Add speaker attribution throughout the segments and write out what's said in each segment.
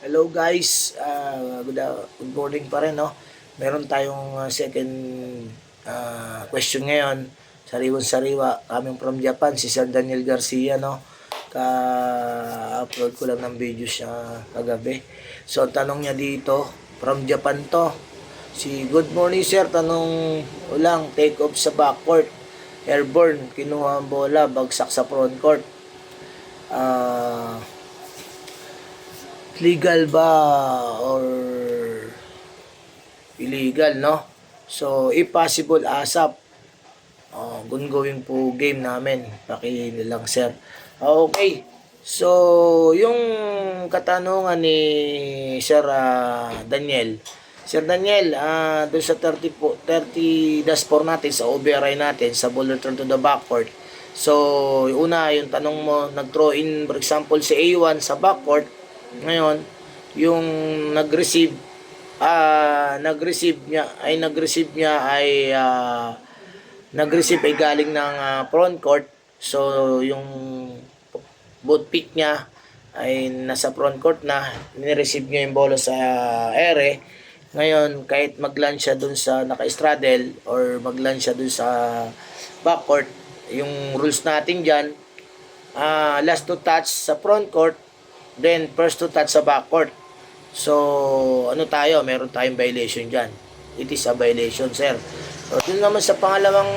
Speaker 1: Hello guys, Ah, good, uh, good morning pa rin no. Meron tayong uh, second ah, question ngayon. Sariwan sariwa, coming from Japan, si Sir Daniel Garcia no. Ka-upload ko lang ng video siya kagabi. So ang tanong niya dito, from Japan to. Si Good morning sir, tanong ulang take off sa backcourt. Airborne, kinuha ang bola, bagsak sa front court. Ah legal ba or illegal, no? So, if possible, ASAP. Oh, going po game namin. Paki lang, sir. Okay. So, yung katanungan ni Sir ah, Daniel. Sir Daniel, doon sa 30 po, 30 dash 4 natin sa OBRI natin sa ball return to the backcourt. So, una, yung tanong mo, nag-throw in, for example, si A1 sa backcourt, ngayon, yung nag-receive ah nag-receive niya ay nag-receive niya ay ah, nag-receive ay galing ng ah, front court. So yung boot pick niya ay nasa front court na ni-receive niya yung bola sa ere. Ngayon, kahit mag-land siya dun sa naka-straddle or mag-land siya dun sa backcourt, yung rules natin dyan, ah last to touch sa front court, then first to touch sa backcourt. So, ano tayo? Meron tayong violation dyan. It is a violation, sir. So, dun naman sa pangalawang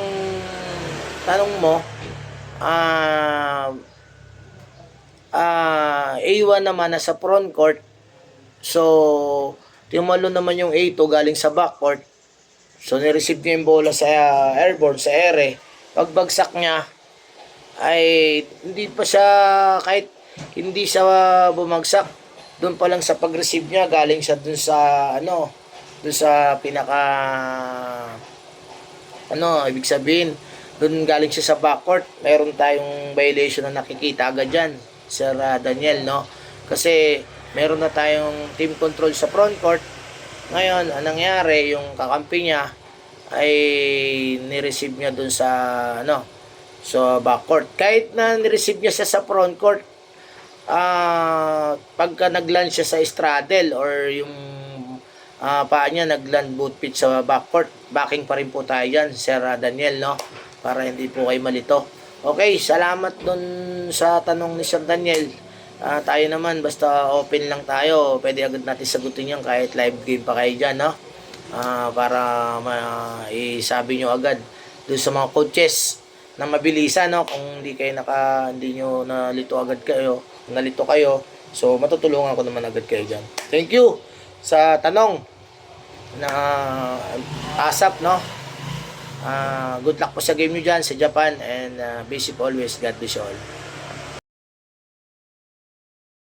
Speaker 1: tanong mo, ah, ah, A1 naman nasa front court. So, timalo naman yung A2 galing sa backcourt. So, nireceive niya yung bola sa airborne, sa ere. Pagbagsak niya, ay hindi pa siya kahit hindi siya bumagsak. Doon pa lang sa pag-receive niya galing siya doon sa ano doon sa pinaka ano ibig sabihin doon galing siya sa backcourt. Mayroon tayong violation na nakikita agad dyan Sir ah, Daniel no? Kasi meron na tayong team control sa front court. Ngayon anong nangyari yung kakampi niya ay ni-receive niya doon sa ano So, backcourt. Kahit na nireceive niya siya sa front court, ah pagka nagland siya sa straddle or yung ah paa niya nagland boot pitch sa backcourt, backing pa rin po tayo dyan, Sir Daniel, no? Para hindi po kayo malito. Okay, salamat dun sa tanong ni Sir Daniel. Ah, tayo naman, basta open lang tayo, pwede agad natin sagutin yan kahit live game pa kayo dyan, no? Ah, para ma-isabi nyo agad dun sa mga coaches na mabilisan no? Kung hindi kayo naka hindi nyo nalito agad kayo nalito kayo so matutulungan ko naman agad kayo diyan thank you sa tanong na asap no? Ah, good luck po sa game nyo dyan sa Japan and uh, be safe always. God bless you all